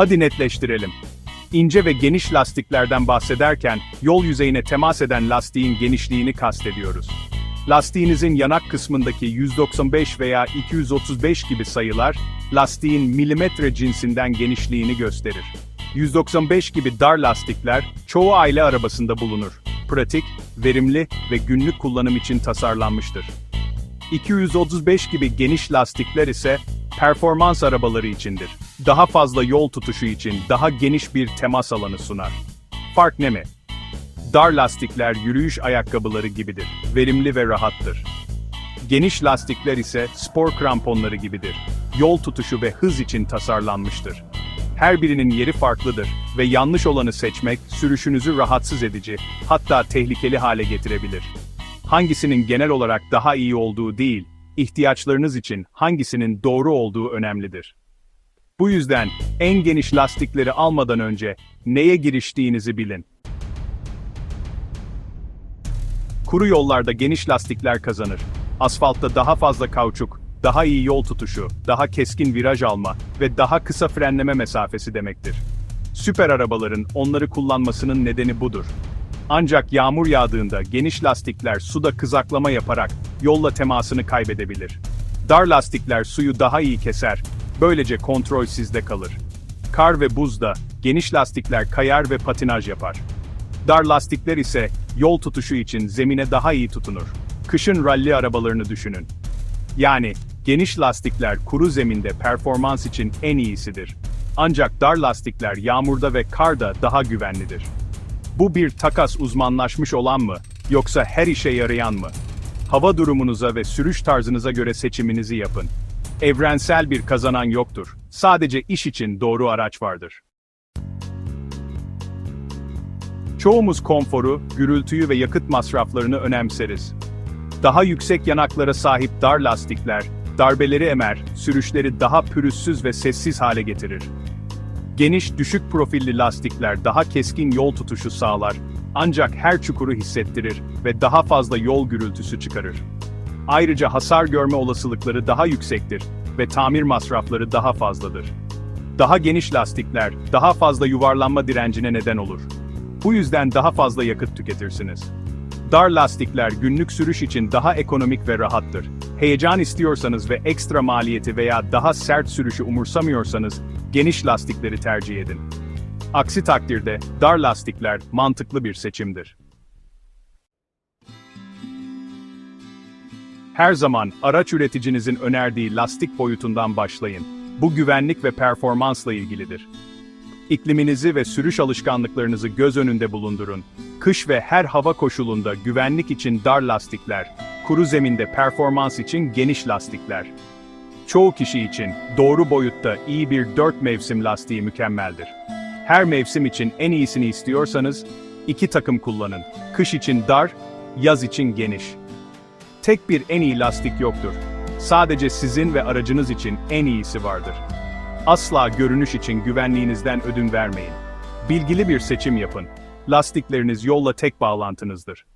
Hadi netleştirelim. İnce ve geniş lastiklerden bahsederken, yol yüzeyine temas eden lastiğin genişliğini kastediyoruz. Lastiğinizin yanak kısmındaki 195 veya 235 gibi sayılar, lastiğin milimetre cinsinden genişliğini gösterir. 195 gibi dar lastikler, çoğu aile arabasında bulunur. Pratik, verimli ve günlük kullanım için tasarlanmıştır. 235 gibi geniş lastikler ise performans arabaları içindir. Daha fazla yol tutuşu için daha geniş bir temas alanı sunar. Fark ne mi? Dar lastikler yürüyüş ayakkabıları gibidir. Verimli ve rahattır. Geniş lastikler ise spor kramponları gibidir. Yol tutuşu ve hız için tasarlanmıştır. Her birinin yeri farklıdır ve yanlış olanı seçmek sürüşünüzü rahatsız edici, hatta tehlikeli hale getirebilir. Hangisinin genel olarak daha iyi olduğu değil, ihtiyaçlarınız için hangisinin doğru olduğu önemlidir. Bu yüzden en geniş lastikleri almadan önce neye giriştiğinizi bilin. Kuru yollarda geniş lastikler kazanır. Asfaltta daha fazla kauçuk, daha iyi yol tutuşu, daha keskin viraj alma ve daha kısa frenleme mesafesi demektir. Süper arabaların onları kullanmasının nedeni budur. Ancak yağmur yağdığında geniş lastikler suda kızaklama yaparak yolla temasını kaybedebilir. Dar lastikler suyu daha iyi keser, böylece kontrol sizde kalır. Kar ve buzda geniş lastikler kayar ve patinaj yapar. Dar lastikler ise yol tutuşu için zemine daha iyi tutunur. Kışın ralli arabalarını düşünün. Yani geniş lastikler kuru zeminde performans için en iyisidir. Ancak dar lastikler yağmurda ve karda daha güvenlidir. Bu bir takas uzmanlaşmış olan mı, yoksa her işe yarayan mı? Hava durumunuza ve sürüş tarzınıza göre seçiminizi yapın. Evrensel bir kazanan yoktur. Sadece iş için doğru araç vardır. Çoğumuz konforu, gürültüyü ve yakıt masraflarını önemseriz. Daha yüksek yanaklara sahip dar lastikler, darbeleri emer, sürüşleri daha pürüzsüz ve sessiz hale getirir. Geniş, düşük profilli lastikler daha keskin yol tutuşu sağlar, ancak her çukuru hissettirir ve daha fazla yol gürültüsü çıkarır. Ayrıca hasar görme olasılıkları daha yüksektir ve tamir masrafları daha fazladır. Daha geniş lastikler, daha fazla yuvarlanma direncine neden olur. Bu yüzden daha fazla yakıt tüketirsiniz. Dar lastikler günlük sürüş için daha ekonomik ve rahattır. Heyecan istiyorsanız ve ekstra maliyeti veya daha sert sürüşü umursamıyorsanız, geniş lastikleri tercih edin. Aksi takdirde, dar lastikler mantıklı bir seçimdir. Her zaman araç üreticinizin önerdiği lastik boyutundan başlayın. Bu güvenlik ve performansla ilgilidir. İkliminizi ve sürüş alışkanlıklarınızı göz önünde bulundurun. Kış ve her hava koşulunda güvenlik için dar lastikler, kuru zeminde performans için geniş lastikler. Çoğu kişi için doğru boyutta iyi bir 4 mevsim lastiği mükemmeldir. Her mevsim için en iyisini istiyorsanız iki takım kullanın. Kış için dar, yaz için geniş. Tek bir en iyi lastik yoktur. Sadece sizin ve aracınız için en iyisi vardır. Asla görünüş için güvenliğinizden ödün vermeyin. Bilgili bir seçim yapın. Lastikleriniz yolla tek bağlantınızdır.